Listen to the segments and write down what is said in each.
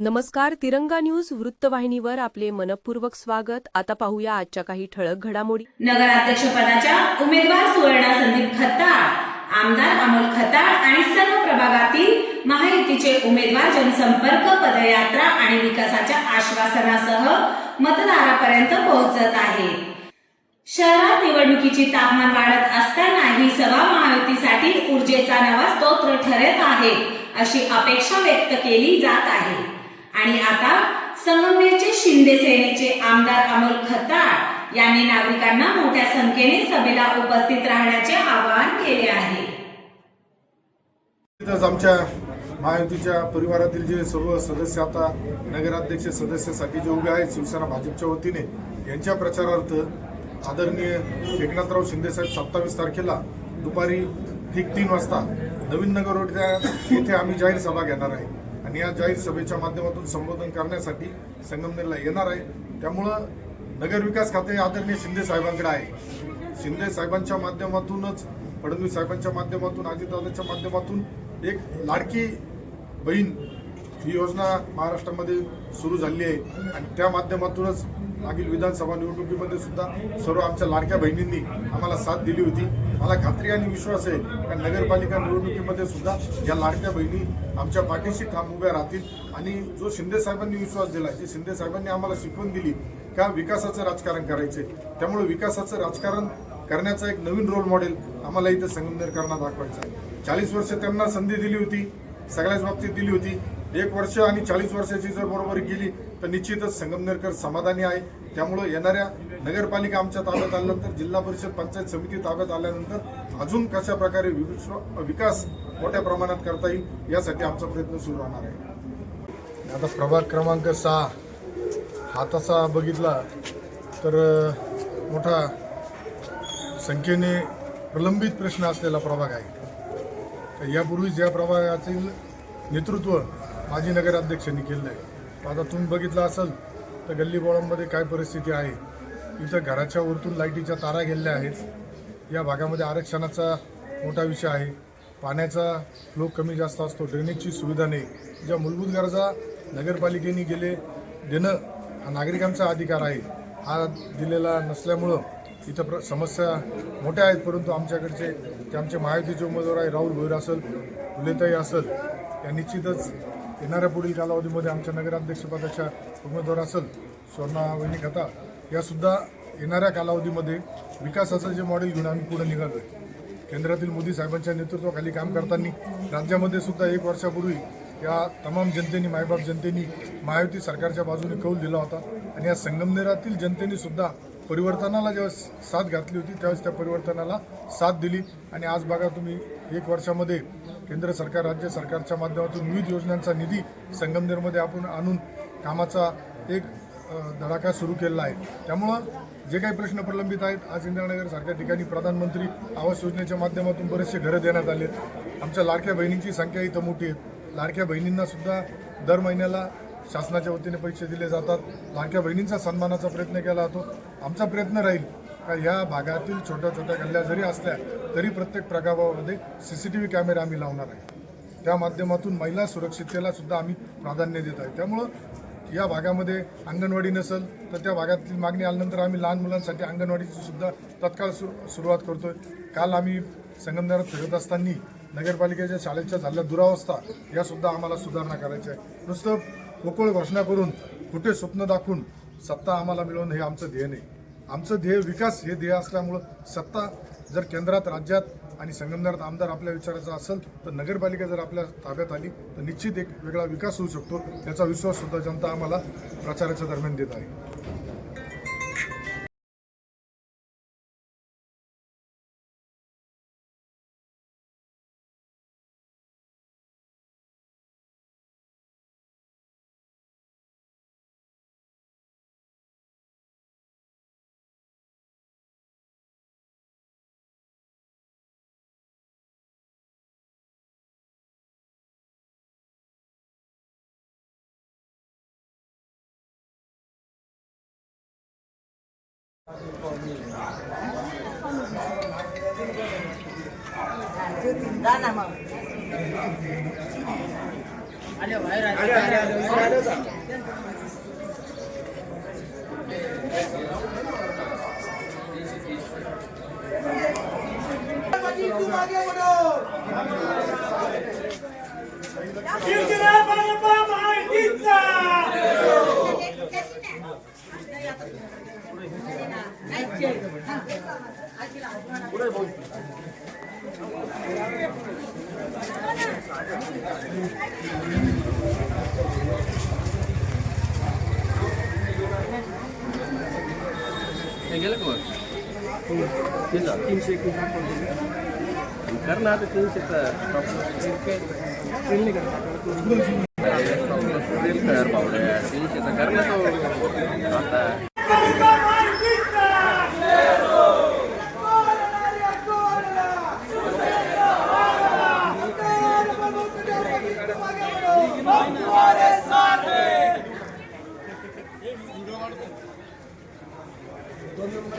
नमस्कार तिरंगा न्यूज वृत्तवाहिनीवर आपले मनपूर्वक स्वागत. आता पाहूया आजच्या काही ठळक घडामोडी. नगराध्यक्षपदाच्या उमेदवार सुवर्णा संदीप खताळ आमदार अमोल खताळ आणि सर्व प्रभागातील महायुतीचे उमेदवार जनसंपर्क पदयात्रा आणि विकासाच्या आश्वासनासह मतदारापर्यंत पोहोचत आहे शहरात निवडणुकीची तापमान वाढत असताना ही सभा महायुतीसाठी ऊर्जेचा नवा स्तोत्र ठरत आहे अशी अपेक्षा व्यक्त केली जात आहे. आणि आता संगमनेरचे शिंदे सेनेचे आमदार अमोल खताळ यांनी नागरिकांना मोठ्या संख्येने सभेला उपस्थित राहण्याचे आवाहन केले आहे. आमच्या महायुतीच्या परिवारातील जे सर्व सदस्य आता नगराध्यक्ष सदस्यासाठी जे उभे आहेत शिवसेना भाजपच्या वतीने यांच्या प्रचारार्थ आदरणीय एकनाथराव शिंदेसाहेब सत्तावीस तारखेला दुपारी ठीक तीन वाजता नवीन नगर रोड येथे आम्ही जाहीर सभा घेणार आहे. आणि या जाहीर सभेच्या माध्यमातून संबोधन करण्यासाठी संगमनेरला येणार आहे. त्यामुळं नगर विकास खाते आदरणीय शिंदे साहेबांकडे आहे. शिंदे साहेबांच्या माध्यमातूनच फडणवीस साहेबांच्या माध्यमातून अजितदादाच्या माध्यमातून एक लाडकी बहीण ही योजना महाराष्ट्रामध्ये सुरू झाली आहे. आणि त्या माध्यमातूनच मागील विधानसभा निवडणुकीमध्ये सुद्धा सर्व आमच्या लाडक्या बहिणींनी आम्हाला साथ दिली होती. मला खात्री आणि विश्वास आहे का नगरपालिका निवडणुकीमध्ये सुद्धा या लाडक्या बहिणी आमच्या पाठीशी ठाम उभ्या राहतील? आणि जो शिंदे साहेबांनी विश्वास दिला जे शिंदे साहेबांनी आम्हाला शिकवून दिली का विकासाचं राजकारण करायचे त्यामुळे विकासाचं राजकारण करण्याचा एक नवीन रोल मॉडेल आम्हाला इथं संगमनेरकरांना दाखवायचा आहे. चाळीस वर्ष त्यांना संधी दिली होती सगळ्याच बाबतीत दिली होती. एक वर्ष आणि चाळीस वर्षाची जर बरोबरी केली तर निश्चितच संगमनेरकर समाधानी आहे. त्यामुळं येणाऱ्या नगरपालिका आमच्या ताब्यात आल्यानंतर जिल्हा परिषद पंचायत समिती ताब्यात आल्यानंतर अजून कशा प्रकारे विकास मोठ्या प्रमाणात करता येईल यासाठी आमचा प्रयत्न सुरू राहणार आहे. आता प्रभाग क्रमांक सहा हा तसा बघितला तर मोठा संख्येने प्रलंबित प्रश्न असलेला प्रभाग आहे. तर यापूर्वीच या प्रभागातील नेतृत्व माजी नगराध्यक्षांनी केलं आहे आता तुम्ही बघितलं असेल तर गल्लीबोळांमध्ये काय परिस्थिती आहे? इथं घराच्या वरतून लाईटीच्या तारा गेलेल्या आहेत. या भागामध्ये आरक्षणाचा मोठा विषय आहे. पाण्याचा फ्लो कमी जास्त असतो ड्रेनेजची सुविधा नाही. ज्या मूलभूत गरजा नगरपालिकेने गेले देणं हा नागरिकांचा अधिकार आहे. हा दिलेला नसल्यामुळं इथं प्र समस्या मोठ्या आहेत परंतु आमच्याकडचे ते आमचे महायुतीचे उमेदवार आहे राहुल भोईर असेल फुलेताई असेल या निश्चितच येणाऱ्या पुढील कालावधीमध्ये आमच्या नगराध्यक्षपदाच्या उमेदवार असेल स्वर्णा वहिनी यासुद्धा येणाऱ्या कालावधीमध्ये विकासाचं जे मॉडेल घेऊन आम्ही पुढे निघालो आहे केंद्रातील मोदी साहेबांच्या नेतृत्वाखाली काम करताना राज्यामध्ये सुद्धा एक वर्षापूर्वी या तमाम जनतेने मायबाप जनतेने महायुती सरकारच्या बाजूने कौल दिला होता. आणि या संगमनेरातील जनतेने सुद्धा परिवर्तनाला जेव्हा साथ घातली होती त्यावेळेस त्या परिवर्तनाला साथ दिली. आणि आज बघा तुम्ही एक वर्षामध्ये केंद्र सरकार राज्य सरकारच्या माध्यमातून विविध योजनांचा निधी संगमनेरमध्ये आपण आणून कामाचा एक धडाका सुरू केलेला आहे. त्यामुळं जे काही प्रश्न प्रलंबित आहेत आज इंदिरानगर सारख्या ठिकाणी प्रधानमंत्री आवास योजनेच्या माध्यमातून बरेचसे घरं देण्यात आले आमच्या लाडक्या बहिणींची संख्या इथं मोठी आहे. लाडक्या बहिणींनासुद्धा दर महिन्याला शासनाच्या वतीने पैसे दिले जातात. लाडक्या बहिणींचा सन्मानाचा प्रयत्न केला जातो. आमचा प्रयत्न राहील का ह्या भागातील छोट्या छोट्या गल्ल्या जरी असल्या तरी प्रत्येक प्रभागामध्ये C C T V camera आम्ही लावणार आहे. त्या माध्यमातून महिला सुरक्षिततेला सुद्धा आम्ही प्राधान्य देत आहे. त्यामुळं या भागामध्ये अंगणवाडी नसेल तर त्या भागातील मागणी आल्यानंतर आम्ही लहान मुलांसाठी अंगणवाडीची सुद्धा तत्काळ सु सुरुवात करतोय. काल आम्ही संगमदारात फिरत असताना नगरपालिकेच्या शाळेच्या झालेल्या दुरावस्था या सुद्धा आम्हाला सुधारणा करायच्या आहे. नुसतं पोकळ घोषणा करून कुठे स्वप्न दाखवून सत्ता आम्हाला मिळवणं हे आमचं ध्येय नाही. आमचं ध्येय विकास हे ध्येय असल्यामुळं सत्ता जर केंद्रात राज्यात आणि संगमनेरात आमदार आपल्या विचाराचा असेल तर नगरपालिका जर आपल्या ताब्यात आली तर निश्चित एक वेगळा विकास होऊ शकतो याचा विश्वाससुद्धा जनता आम्हाला प्रचाराच्या दरम्यान देत आहे. जा ना मग शिवसेना भाजपा महायुतीचा कर ना आता तीनशे तीनशेचा कर ना तो आता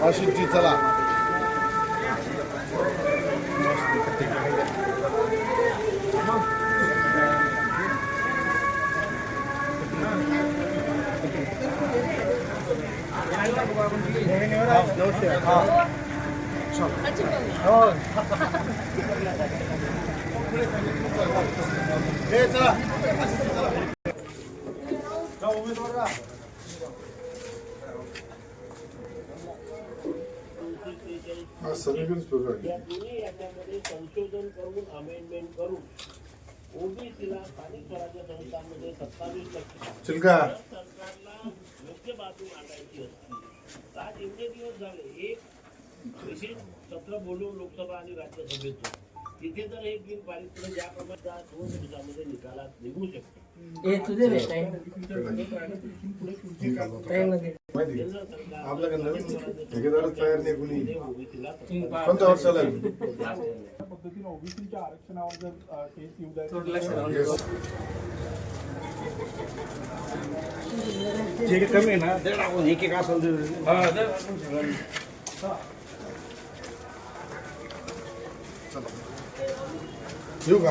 नाही ना हॉस्पिटल आशिषजी चला हे चला सगळीकडेच याच्यामध्ये संशोधन करून अमेंडमेंट करून ओबीसीला स्थानिक स्वराज्य संस्थांमध्ये सत्तावीस टक्के चिलका. सरकारला योग्य बाजू मांडायची असती. तर आज एवढे दिवस झाले एक विशेष सत्र बोलून लोकसभा आणि राज्यसभेचं तिथे जर हे बिल पारित केलं ज्याप्रमाणे त्या दोन दिवसामध्ये निकालात निघू शकते. माहिती सरकार आपल्याकडे नवीन ठेकेदारच तयार नाही कुणी. ओबीसीला कोणत्या वर्षाला आहे? पद्धतीनं ओबीसीच्या आरक्षणावर जर अ, केस येऊ द्यायचं Yes. जे कमी आहे ना ते टाकून एक एक असं येऊ का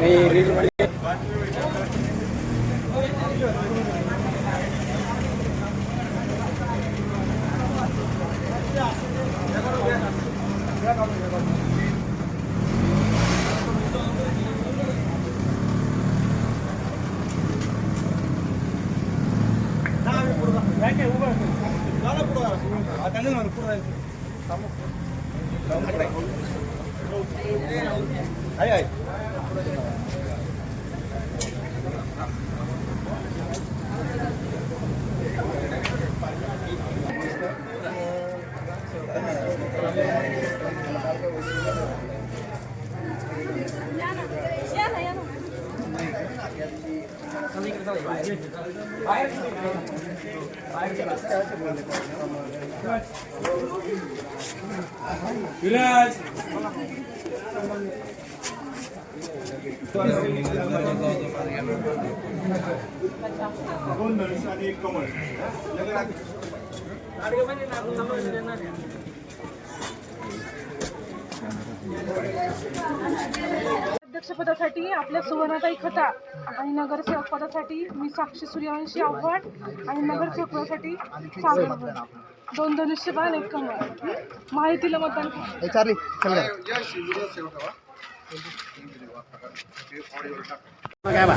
रील கண்ணு ஒரு கூட இருக்கு ஐயா बाहेर विराज दोन धनुष्य आणि एक कमळ अध्यक्षपदासाठी आपल्या सुवर्णाताई खता आणि नगरसेवक पदासाठी मी साक्षी सूर्यवंशी आव्हाड आणि नगरसेवक पदासाठी सागर दोन दोनशे धनुष्यबाण एक कमळ माहितीला मतदान काय बा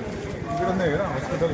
है इकडं नाही ना हॉस्पिटल